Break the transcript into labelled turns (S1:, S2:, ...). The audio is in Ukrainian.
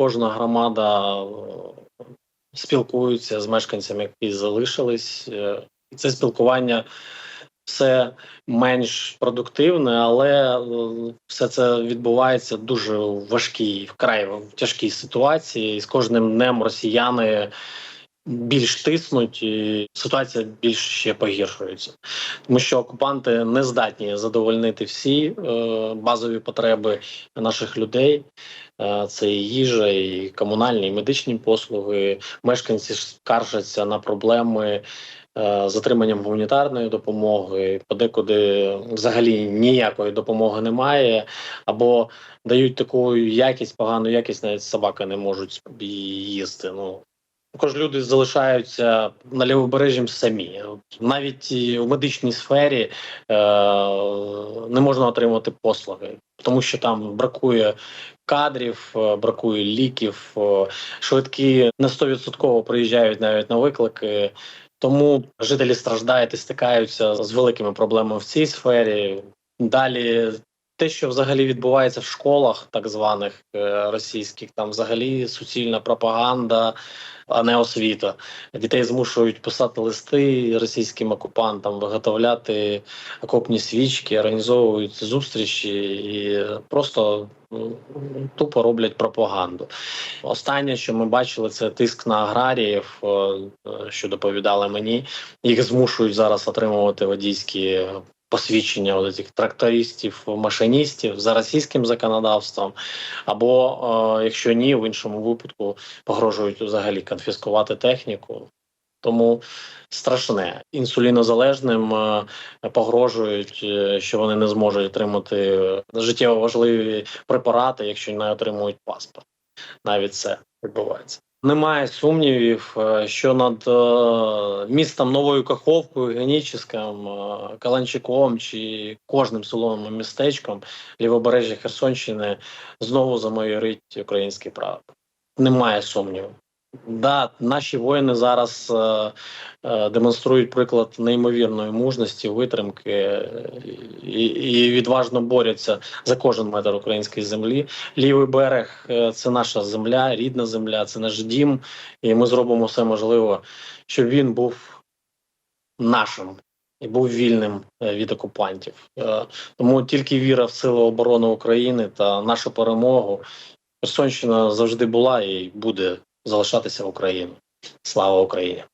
S1: кожна громада е, спілкується з мешканцями, які залишились. Е, це спілкування все менш продуктивне, але е, все це відбувається дуже важкій, вкрай тяжкій ситуації. І з кожним днем росіяни більш тиснуть, і ситуація більш ще погіршується, тому що окупанти не здатні задовольнити всі е, базові потреби наших людей. Е, Це і їжа, і комунальні, і медичні послуги. Мешканці скаржаться на проблеми е, з отриманням гуманітарної допомоги. Подекуди взагалі ніякої допомоги немає, або дають таку якість, погану якість, навіть собаки не можуть їсти. Ну також люди залишаються на лівобережжі самі. Навіть в медичній сфері е, не можна отримати послуги, тому що там бракує кадрів, е, бракує ліків, е, швидкі не 100% приїжджають навіть на виклики. Тому жителі страждають і стикаються з великими проблемами в цій сфері. Далі те, що взагалі відбувається в школах, так званих е, російських, там взагалі суцільна пропаганда, а не освіта. Дітей змушують писати листи російським окупантам, виготовляти окопні свічки, організовують зустрічі і просто ну, тупо роблять пропаганду. Останнє, що ми бачили, це тиск на аграріїв, е, е, що доповідали мені. Їх змушують зараз отримувати водійські посвідчення от цих трактористів, машиністів за російським законодавством, або е, якщо ні, в іншому випадку погрожують взагалі конфіскувати техніку. Тому страшне інсулінозалежним е, погрожують, е, що вони не зможуть отримати життєво важливі препарати, якщо не отримують паспорт. Навіть це відбувається. Немає сумнівів, е, що над е, містом Новою Каховкою, Геніческом, е, Каланчиком чи кожним селом містечком лівобережжя Херсонщини знову замайорить український прапор. Немає сумніву. Да, наші воїни зараз е, е, демонструють приклад неймовірної мужності, витримки е, і, і відважно борються за кожен метр української землі. Лівий берег е, це наша земля, рідна земля, це наш дім, і ми зробимо все можливе, щоб він був нашим і був вільним е, від окупантів. Е, тому тільки віра в сили оборони України та нашу перемогу. Херсонщина завжди була і буде залишатися в Україні. Слава Україні!